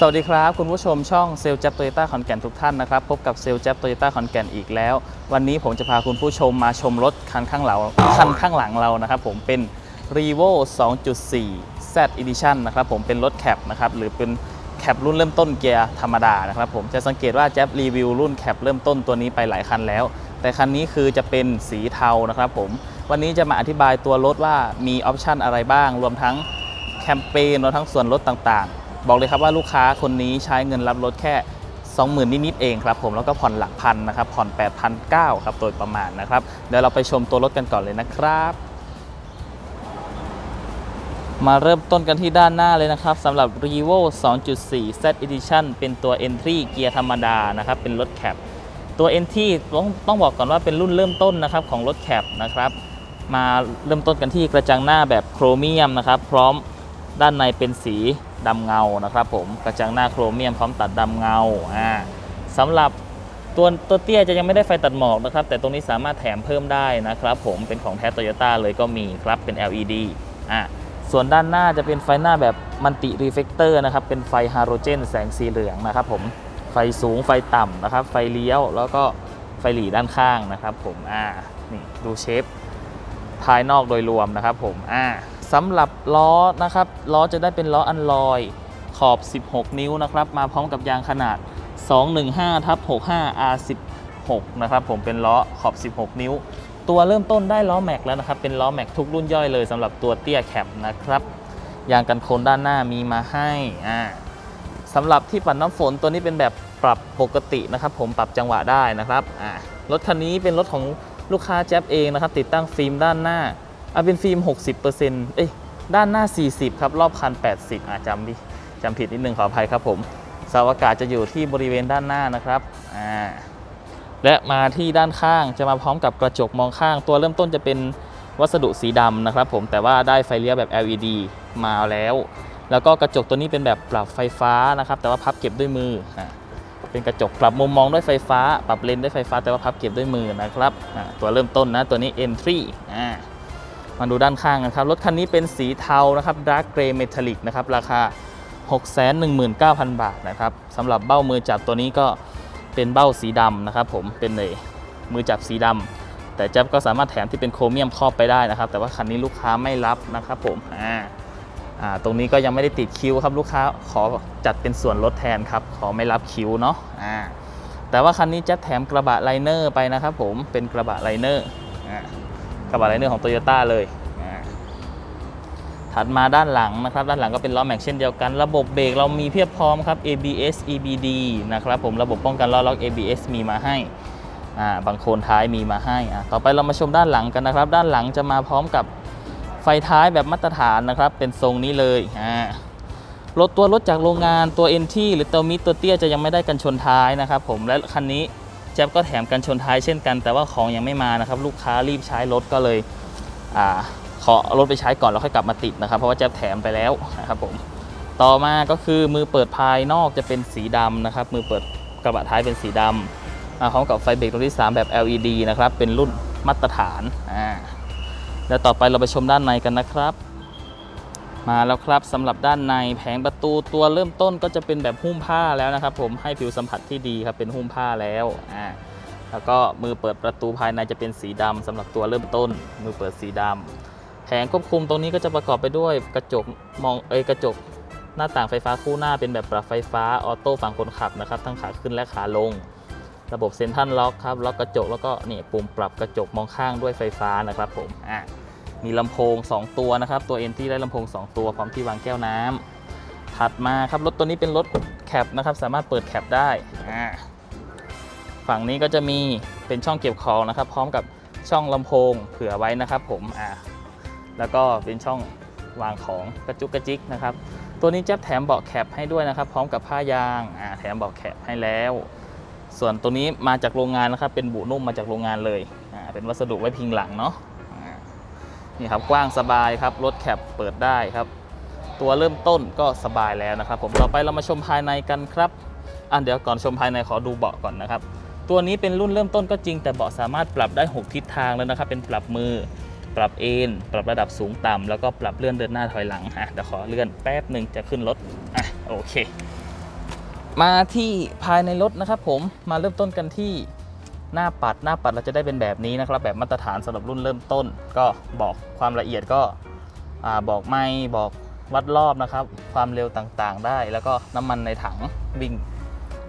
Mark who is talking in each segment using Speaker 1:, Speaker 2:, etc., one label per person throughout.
Speaker 1: สวัสดีครับ คุณผู้ชมช่องเซลล์จับโตโยต้าขอนแก่นทุกท่านนะครับ พบกับเซลล์จับโตโยต้าขอนแก่นอีกแล้ว วันนี้ผมจะพาคุณผู้ชมมาชมรถคันข้างหลังคันข้างหลังเรานะครับผมเป็น r e v o 2.4 Z Edition นะครับผมเป็นรถแคปนะครับหรือเป็นแคปรุ่นเริ่มต้นเกียร์ธรรมดานะครับผมจะสังเกตว่าแจ๊บรีวิวรุ่นแคปเริ่มต้นตัวนี้ไปหลายคันแล้ว แต่คันนี้คือจะเป็นสีเทานะครับผมวันนี้จะมาอธิบายตัวรถว่ามีออปชันอะไรบ้าง รวมทั้งแคมเปญรวมทั้งส่วนลดต่างๆ บอกเลยครับว่าลูกค้าคนนี้ใช้เงินรับรถแค่ 20,000 นิดๆเองครับผมแล้วก็ผ่อนหลักพันนะครับผ่อน 8,900ครับโดยประมาณนะครับเดี๋ยวเราไปชมตัวรถกันก่อนเลยนะครับมาเริ่มต้นกันที่ด้านหน้าเลยนะครับสำหรับ r e v o 2.4 Z Edition เป็นตัว Entry เกียร์ธรรมดานะครับเป็นรถแคปตัว Entry ต้องต้องบอกก่อนว่าเป็นรุ่นเริ่มต้นนะครับของรถแคปนะครับมาเริ่มต้นกันที่กระจังหน้าแบบโครเมียมนะครับพร้อม ด้านในเป็นสีดำเงานะครับผมกระจังหน้าโครเมียมพร้อมตัดดำเงาอ่าสำหรับตัวตัวเตี้ยจะยังไม่ได้ไฟตัดหมอกนะครับ แต่ตรงนี้สามารถแถมเพิ่มได้นะครับผมเป็นของแท้โตโยต้าเลยก็มีครับเป็น LED อ่าส่วนด้านหน้าจะเป็นไฟหน้าแบบมันติรีเฟกเตอร์นะครับ เป็นไฟฮาโลเจนแสงสีเหลืองนะครับผมไฟสูงไฟต่ำนะครับ ไฟเลี้ยวแล้วก็ไฟหลีด้านข้างนะครับผมอ่านี่ดูเชฟภายนอกโดยรวมนะครับผมอ่า สำหรับล้อนะครับล้อจะได้เป็นล้ออันลอยขอบ 16 นิ้วนะครับมาพร้อมกับยางขนาด 215ทับ65 R16 นะครับผมเป็นล้อขอบ 16 นิ้ว ตัวเริ่มต้นได้ล้อแม็กแล้วนะครับเป็นล้อแม็กทุกรุ่นย่อยเลยสำหรับตัวเตี้ยแคปนะครับยางกันโคลนด้านหน้ามีมาให้อ่าสำหรับที่ปัดน้ำฝนตัวนี้เป็นแบบปรับปกตินะครับ ผมปรับจังหวะได้นะครับอ่ารถคันนี้เป็นรถของลูกค้าแจ๊บเองนะครับติดตั้งฟิล์มด้านหน้า เอาเป็นฟิล์ม 60%เอ้ยด้านหน้า 40 ครับ รอบคัน 80 อาจจำดิจำผิดนิดนึงขออภัยครับผมเสาอากาศจะอยู่ที่บริเวณด้านหน้านะครับอ่าและมาที่ด้านข้างจะมาพร้อมกับกระจกมองข้าง ตัวเริ่มต้นจะเป็นวัสดุสีดำนะครับผมแต่ว่าได้ไฟเลี้ยวแบบ LED มาแล้ว แล้วก็กระจกตัวนี้เป็นแบบปรับไฟฟ้านะครับ แต่ว่าพับเก็บด้วยมือเป็นกระจกปรับมุมมองด้วยไฟฟ้า ปรับเลนส์ด้วยไฟฟ้าแต่ว่าพับเก็บด้วยมือนะครับตัวเริ่มต้นนะตัวนี้ Entry อ่า มาดูด้านข้างกันครับ รถคันนี้เป็นสีเทานะครับ Dark Gray Metallic นะครับราคา 619,000 บาทนะครับสำหรับเบ้ามือจับตัวนี้ก็เป็นเบ้าสีดำนะครับผมเป็นเลยมือจับสีดำแต่แจ๊บก็สามารถแถมที่เป็นโครเมียมครอบไปได้นะครับ แต่ว่าคันนี้ลูกค้าไม่รับนะครับผมอ่าอ่าตรงนี้ก็ยังไม่ได้ติดคิวครับลูกค้าขอจัดเป็นส่วนลดแทนครับขอไม่รับคิวเนาะอ่าแต่ว่าคันนี้จะแถมกระบะไลเนอร์ไปนะครับผมเป็นกระบะไลเนอร์อ่า กระบะไลเนอร์ของโตโยต้าเลยอ่าถัดมาด้านหลังนะครับ ด้านหลังก็เป็นล้อแม็กเช่นเดียวกัน ระบบเบรกเรามีเพียบพร้อมครับ ABS EBD นะครับผมระบบป้องกันล้อล็อก ABS มีมาให้อ่าบางโคนท้ายมีมาให้อ่าต่อไปเรามาชมด้านหลังกันนะครับ ด้านหลังจะมาพร้อมกับไฟท้ายแบบมาตรฐานนะครับ เป็นทรงนี้เลยอ่ารถตัวรถจากโรงงานตัว NT หรือตัวมิดตัวเตี้ยจะยังไม่ได้กันชนท้ายนะครับผมและคันนี้ แจ๊บก็แถมกันชนท้ายเช่นกัน แต่ว่าของยังไม่มานะครับ ลูกค้ารีบใช้รถก็เลยอขอรถไปใช้ก่อนแล้วค่อยกลับมาติดนะครับ เพราะว่าแจ๊บแถมไปแล้วนะครับผมต่อมาก็คือมือเปิดภายนอกจะเป็นสีดำนะครับ มือเปิดกระบะท้ายเป็นสีดำมาพร้อมกับไฟเบรกตัวที่ 3 แบบ LED นะครับ เป็นรุ่นมาตรฐานอ่าแล้วต่อไปเราไปชมด้านในกันนะครับ มาแล้วครับสำหรับด้านในแผงประตูตัวเริ่มต้นก็จะเป็นแบบหุ้มผ้าแล้วนะครับ ผมให้ผิวสัมผัสที่ดีครับเป็นหุ้มผ้าแล้วอ่าแล้วก็มือเปิดประตูภายในจะเป็นสีดำสำหรับตัวเริ่มต้น มือเปิดสีดำแผงควบคุมตรงนี้ก็จะประกอบไปด้วยกระจกมองเอยกระจกหน้าต่างไฟฟ้าคู่หน้าเป็นแบบปรับไฟฟ้าออโต้ฝั่งคนขับนะครับ ทั้งขาขึ้นและขาลง ระบบเซ็นทรัลล็อกครับล็อกกระจกแล้วก็นี่ปุ่มปรับกระจกมองข้างด้วยไฟฟ้านะครับผมอะ มีลำโพง 2 ตัวนะครับ ตัวเอ็นที่ได้ลำโพง 2 ตัวพร้อมที่วางแก้วน้ำถัดมาครับรถตัวนี้เป็นรถแคปนะครับ สามารถเปิดแคปได้ ฝั่งนี้ก็จะมีเป็นช่องเก็บของนะครับ พร้อมกับช่องลำโพงเผื่อไว้นะครับ ผมอ่าแล้วก็เป็นช่องวางของกระจุกกระจิกนะครับ ตัวนี้จะแถมเบาะแคปให้ด้วยนะครับ พร้อมกับผ้ายางอ่าแถมเบาะแคปให้แล้ว ส่วนตัวนี้มาจากโรงงานนะครับ เป็นบุนุ่มมาจากโรงงานเลยอ่าเป็นวัสดุไว้พิงหลังเนาะ นี่ครับกว้างสบายครับรถแคปเปิดได้ครับ ตัวเริ่มต้นก็สบายแล้วนะครับ ผมต่อไปเรามาชมภายในกันครับอะเดี๋ยวก่อนชมภายในขอดูเบาะก่อนนะครับ ตัวนี้เป็นรุ่นเริ่มต้นก็จริง แต่เบาะสามารถปรับได้ 6 ทิศทางแล้วนะครับ เป็นปรับมือปรับเอนปรับระดับสูงต่ำแล้วก็ปรับเลื่อนเดินหน้าถอยหลังอะเดี๋ยวขอเลื่อนแป๊บหนึ่งจะขึ้นรถอะโอเค มาที่ภายในรถนะครับ ผมมาเริ่มต้นกันที่ หน้าปัดหน้าปัดเราจะได้เป็นแบบนี้นะครับ แบบมาตรฐานสำหรับรุ่นเริ่มต้น ก็บอกความละเอียดก็บอกไม่บอกวัดรอบนะครับ ความเร็วต่างๆ ได้ แล้วก็น้ำมันในถังวิ่ง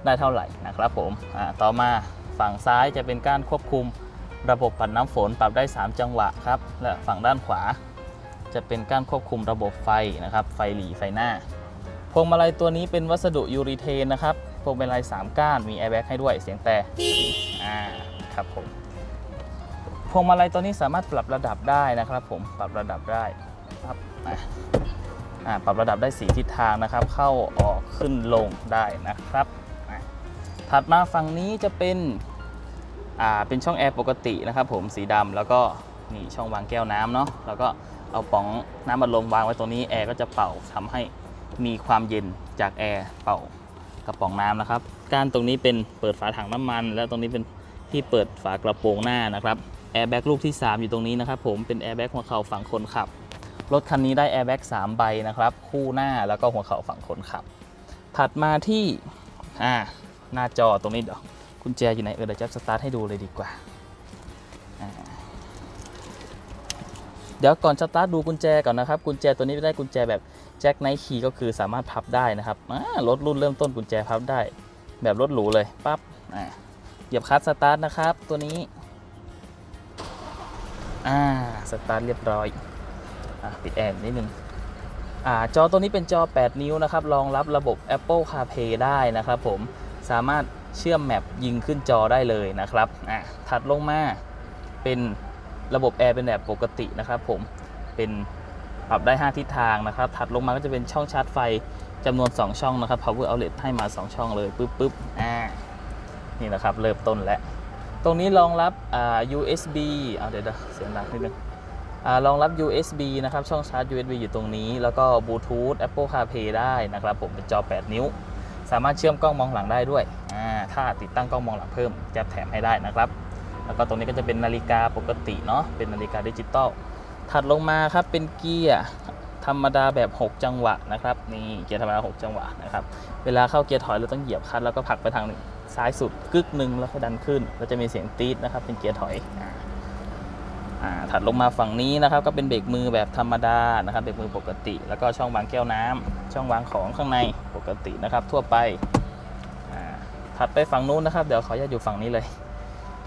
Speaker 1: ได้เท่าไหร่นะครับผมต่อมาฝั่งซ้ายจะเป็นการควบคุมระบบปัดน้ำฝนปรับได้ 3 จังหวะครับและฝั่งด้านขวา จะเป็นการควบคุมระบบไฟนะครับ ไฟหลีไฟหน้าพวงมาลัยตัวนี้เป็นวัสดุยูริเทนนะครับ วงมาลัย3ก้าน มีแอร์แบ็กให้ด้วยเสียงแต่อ่าครับผมพวงมาลัยตัวนี้สามารถปรับระดับได้นะครับ ผมปรับระดับได้ครับอ่าปรับระดับได้ 4 ทิศทางนะครับ เข้าออกขึ้นลงได้นะครับ ถัดมาฝั่งนี้จะเป็นอ่าเป็นช่องแอร์ปกตินะครับ ผมสีดำแล้วก็นี่ช่องวางแก้วน้ำเนาะแล้วก็เอาป๋องน้ำบัดลมวางไว้ตรงนี้แอร์ก็จะเป่าทำให้มีความเย็นจากแอร์เป่า กระป๋องน้ำนะครับการตรงนี้เป็นเปิดฝาถังน้ำมัน แล้วตรงนี้เป็นที่เปิดฝากระโปรงหน้านะครับแอร์แบ็กลูกที่ 3 อยู่ตรงนี้นะครับผมเป็นแอร์แบ็กหัวเข่าฝั่งคนขับ รถคันนี้ได้แอร์แบ็ก3ใบนะครับ คู่หน้าแล้วก็หัวเข่าฝั่งคนขับ ถัดมาที่อ่าหน้าจอตรงนี้เดี๋ยวกุญแจอยู่ไหนเออเดี๋ยวจะสตาร์ทให้ดูเลยดีกว่า เดี๋ยวก่อนสตาร์ทดูกุญแจก่อนนะครับกุญแจตัวนี้ได้กุญแจแบบแจ็คไนท์คีย์ก็คือสามารถพับได้นะครับรถรุ่นเริ่มต้นกุญแจพับได้ แบบรถหรูเลยปั๊บอ่าเหยียบคลัตช์สตาร์ทนะครับ ตัวนี้อ่าสตาร์ทเรียบร้อยอ่าปิดแอร์นิดนึงอ่าจอตัวนี้เป็นจอ 8 นิ้วนะครับรองรับระบบ Apple CarPlay ได้นะครับผมสามารถเชื่อมแมปยิงขึ้นจอได้เลยนะครับอ่าถัดลงมาเป็น ระบบแอร์เป็นแบบปกตินะครับผมเป็นปรับได้ 5 ทิศทางนะครับถัดลงมาก็จะเป็นช่องชาร์จไฟจำนวน 2 ช่องนะครับ power outlet ให้มา 2 ช่องเลยปึ๊บปึ๊บอ่านี่นะครับเริ่มต้นแล้วตรงนี้รองรับอ่า USB เอาเดี๋ยวเสียงดังนิดนึงอ่ารองรับ USB นะครับ ช่องชาร์จ USB อยู่ตรงนี้ แล้วก็ Bluetooth Apple CarPlay ได้นะครับ ผมเป็นจอ 8 นิ้ว สามารถเชื่อมกล้องมองหลังได้ด้วยอ่าถ้าติดตั้งกล้องมองหลังเพิ่มจะแถมให้ได้นะครับ แล้วก็ตรงนี้ก็จะเป็นนาฬิกาปกติเนาะเป็นนาฬิกาดิจิตอลถัดลงมาครับเป็นเกียร์ธรรมดาแบบ 6 จังหวะนะครับนี่เกียร์ธรรมดา 6 จังหวะนะครับเวลาเข้าเกียร์ถอยเราต้องเหยียบคลัตช์แล้วก็ผลักไปทางซ้ายสุดกึกหนึ่งแล้วค่อยดันขึ้นแล้วจะมีเสียงตีดนะครับเป็นเกียร์ถอยถัดลงมาฝั่งนี้นะครับก็เป็นเบรกมือแบบธรรมดานะครับเบรกมือปกติ แล้วก็ช่องวางแก้วน้ำช่องวางของข้างในปกตินะครับทั่วไปถัดไปฝั่งนู้นนะครับ เดี๋ยวขออนุญาตอยู่ฝั่งนี้เลย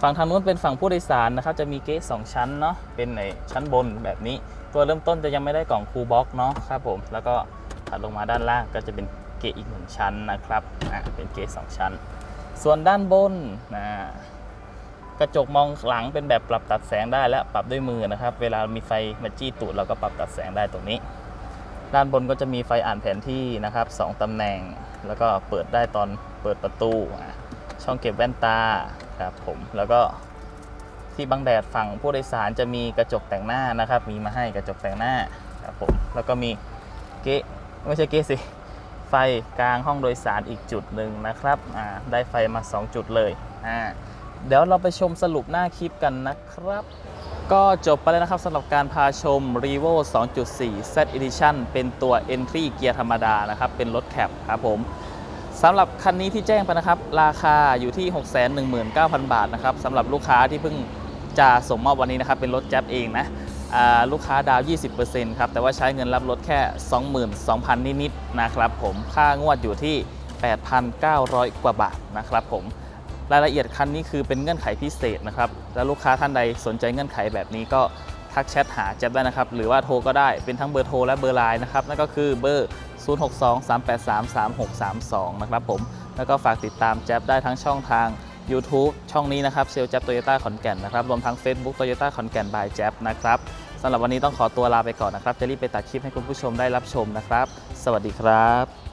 Speaker 1: ฝั่งทางนู้นเป็นฝั่งผู้โดยสารนะครับ จะมีเกสสองชั้นเนาะ เป็นในชั้นบนแบบนี้ ตัวเริ่มต้นจะยังไม่ได้กล่องคูลบ็อกเนาะครับผม แล้วก็ถัดลงมาด้านล่างก็จะเป็นเกสอีกหนึ่งชั้นนะครับอ่าเป็นเกสสองชั้น ส่วนด้านบนนะกระจกมองหลังเป็นแบบปรับตัดแสงได้และปรับด้วยมือนะครับ เวลามีไฟมาจี้ตูดเราก็ปรับตัดแสงได้ตรงนี้ ด้านบนก็จะมีไฟอ่านแผนที่นะครับสองตำแหน่ง แล้วก็เปิดได้ตอนเปิดประตู ช่องเก็บแว่นตา ครับผมแล้วก็ที่บังแดดฝั่งผู้โดยสารจะมีกระจกแต่งหน้านะครับ มีมาให้กระจกแต่งหน้าครับผมแล้วก็มีเกะไม่ใช่เกะสิไฟกลางห้องโดยสารอีกจุดหนึ่งนะครับได้ไฟมา 2 จุดเลยเดี๋ยวเราไปชมสรุปหน้าคลิปกันนะครับ ก็จบไปแล้วนะครับสำหรับการพาชม r e v o 2.4 Z Edition เป็นตัว Entry เกียร์ธรรมดานะครับ เป็นรถแคปครับผม สำหรับคันนี้ที่แจ้งไปนะครับ ราคาอยู่ที่ 619,000 บาทนะครับสำหรับลูกค้าที่เพิ่งจะส่งมอบวันนี้นะครับ เป็นรถแจ๊บเองนะลูกค้าดาวน์20%ครับ แต่ว่าใช้เงินรับรถแค่ 22,000 นิดๆนะครับผมค่างวดอยู่ที่ 8,900 กว่าบาทนะครับผมรายละเอียดคันนี้คือเป็นเงื่อนไขพิเศษนะครับ แล้วลูกค้าท่านใดสนใจเงื่อนไขแบบนี้ก็ทักแชทหาแจ๊บได้นะครับ หรือว่าโทรก็ได้เป็นทั้งเบอร์โทรและเบอร์ไลน์นะครับ นั่นก็คือเบอร์ 0623833632 นะครับผม แล้วก็ฝากติดตามแจ๊บได้ทั้งช่องทาง YouTube ช่องนี้นะครับเซลแจ๊บโตโยต้าขอนแก่นนะครับ รวมทั้ง Facebook โตโยต้าขอนแก่นบายแจ๊บนะครับสำหรับวันนี้ต้องขอตัวลาไปก่อนนะครับ จะรีบไปตัดคลิปให้คุณผู้ชมได้รับชมนะครับ สวัสดีครับ